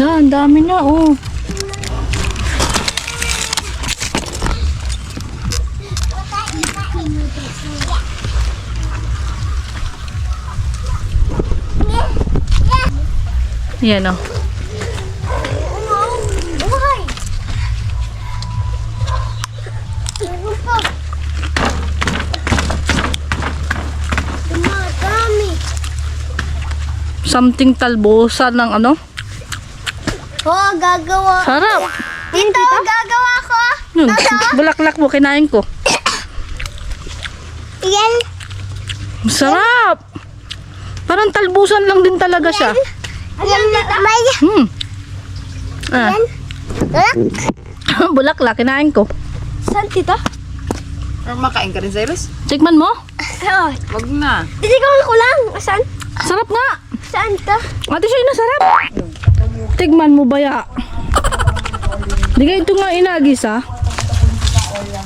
Ang dami na, oh. Yan, oh. Pa. Dumadami. Something talbosa ng ano? Oo, gagawa. Sarap. Dito, gagawa ko. Yun, bulaklak mo, kinain ko. Yan. Masarap. Parang talbusan lang din talaga siya. Yan, may. Hmm. Ah, Look. bulaklak, kinain ko. Saan, tita? Or makain ka rin, Cyrus? Tikman mo. Oo. Wag na. Titigawan ko lang. Saan? Sarap nga. Saan to? Ate siya sarap. Tigman mo baya. Di ka ito nga inagis ha.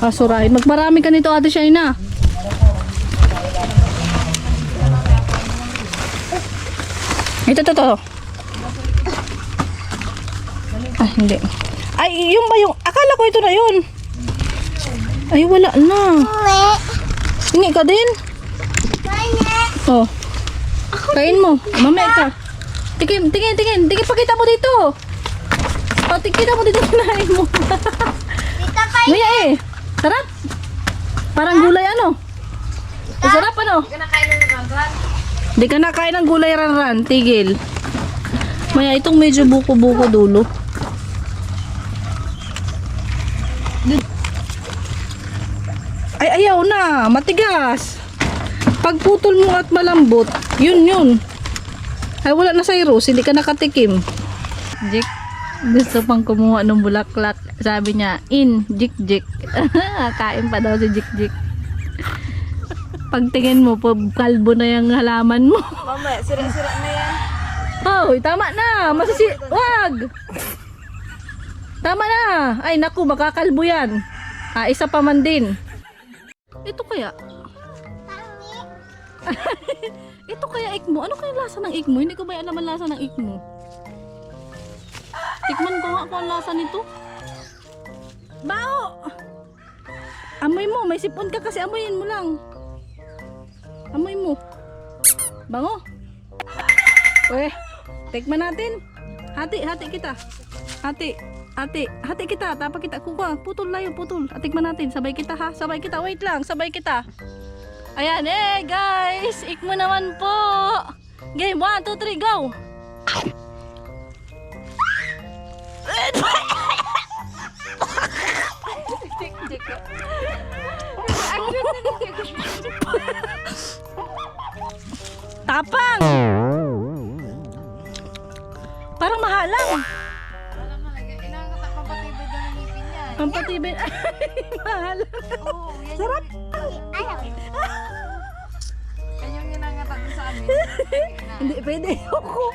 Asurahin. Magparami ka nito ate Shaina. Ito, ito, ito. Ah, hindi. Ay, yung ba yung... Akala ko ito na yun. Ay, wala na. Hingi ka din. Oh. Kain mo. Mamaya ka. Tingin, tingin, tingin. Tingin, pakita mo dito. O, tingin mo dito kinain mo. Maya eh. Sarap. Parang gulay ano. Masarap ano. Di ka nakain ng gulay ranran. Tigil. Maya, itong medyo buko-buko dulo. Ay, ayaw na. Matigas. Pagputol mo at malambot, yun yun. Ay, wala na sa Rose. Hindi ka nakatikim. Jik, gusto pang kumuha ng bulaklak. Sabi niya, in, jik, jik. Kain pa daw si jik, jik. Pagtingin mo, po, kalbo na yung halaman mo. Mama, sira-sira na yan. Hoy, tama na. Masasi... Wag! Tama na. Ay, naku, makakalbo yan. Ah, isa pa man din. Ito kaya? Ito kaya ikmo? Ano kaya lasa ng ikmo? Hindi ko ba alam ang lasa ng ikmo? Tikman ko nga kung ang lasa nito. Bao! Amoy mo, may sipon ka kasi amoyin mo lang. Amoy mo. Bango. Uy, tikman natin. Hati, hati kita. Hati, hati, hati kita. Tapa kita. Kuha, putol layo, putol. At tikman natin. Sabay kita ha. Sabay kita. Wait lang, sabay kita. Ayan, eh guys. Ikmo naman po. Game, 1, 2, 3, go. Tapang! Parang mahalang. Pampatibay. Ay, mahalang. Oo, yan Sarap. Ayaw. Yan yung inangat ako sa amin. Hindi pwede. Ako.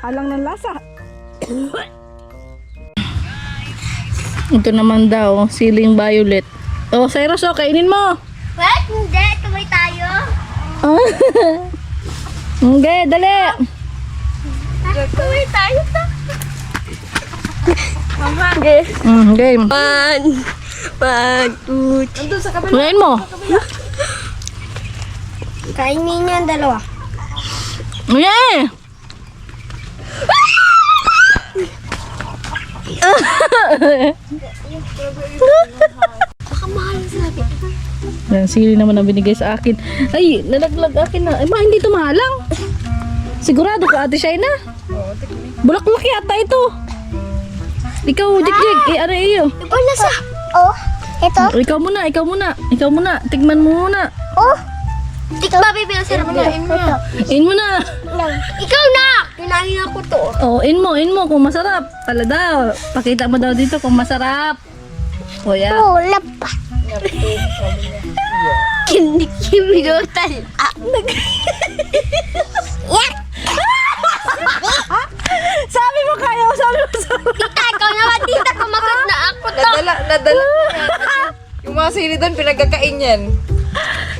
Halang ng lasa. Ito naman daw, siling violet. Oh, Cyrus, oh, kainin mo. What? Hindi. Tumay tayo. Oh. Hindi, dali. Tumay tayo to. Mm, game. One. One, two, kabila. Kain mo. Kainin niyo ang dalawa. Yeah. Baka mahal sabi. Yan, sili naman ang binigay sa akin. Ay, nalaglag akin na. Ay, ma, hindi ito mahalang. Sigurado ka, ate Shaina? Bulaklak yata ito. Ikaw, Jik Jik. Eh, ano iyo? Na sa... Oh, ito. Ikaw muna, ikaw muna. Ikaw muna. Tigman mo muna. Oh. Tikma, baby. Ang sarap na. Ito. In mo na. Ikaw na! Kinain ako to. Oh, in mo, in mo kung masarap. Pala daw. Pakita mo daw dito kung masarap. O yan. Oh, lapa. Kinikimidotan. Ah. sili doon, pinagkakain yan.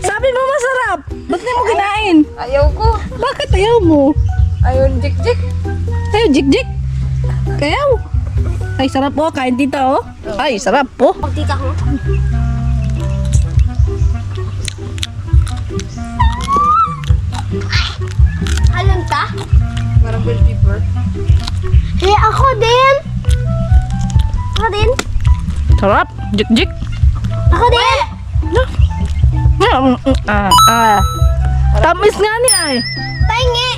Sabi mo masarap. Ba't di mo kinain? Ayaw ko. Bakit ayaw mo? Ayaw, jik-jik. Ayaw, Jik Jik. Kayaw. Ay, sarap po. Kain tita, oh. Ay, sarap po. Pag tita ko. Alam ta? Parang bell pepper. Eh, ako din. Ako din. Sarap. Jik-jik. Ako din. Mm, mm, Ah, ah. Tamis nga niya eh. Pahingi.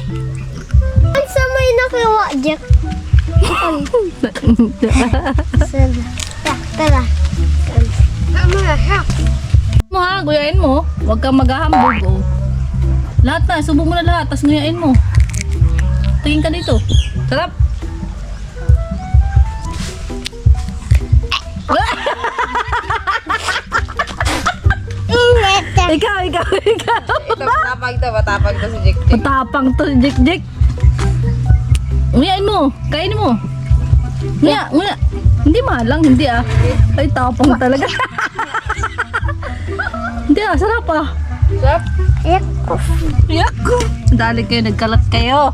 Ang sa may nakiwa, Jack. Tara. Tara. Tama ha. mo ha, guyain mo. Huwag kang maghahambog, oh. Lahat na, subo mo na lahat, tapos guyain mo. Tingin ka dito. Sarap. Init. ikaw, ikaw, ikaw. Ito, matapag to, matapag to si Jik Jik. Matapang to, Jik Jik. Nguyain mo, kainin mo. Nguya, nguya. Hindi malang, hindi ah. Ay, tapang talaga. hindi ah, sarap ah. Sarap. Yak. Yak. Dali kayo, nagkalat kayo.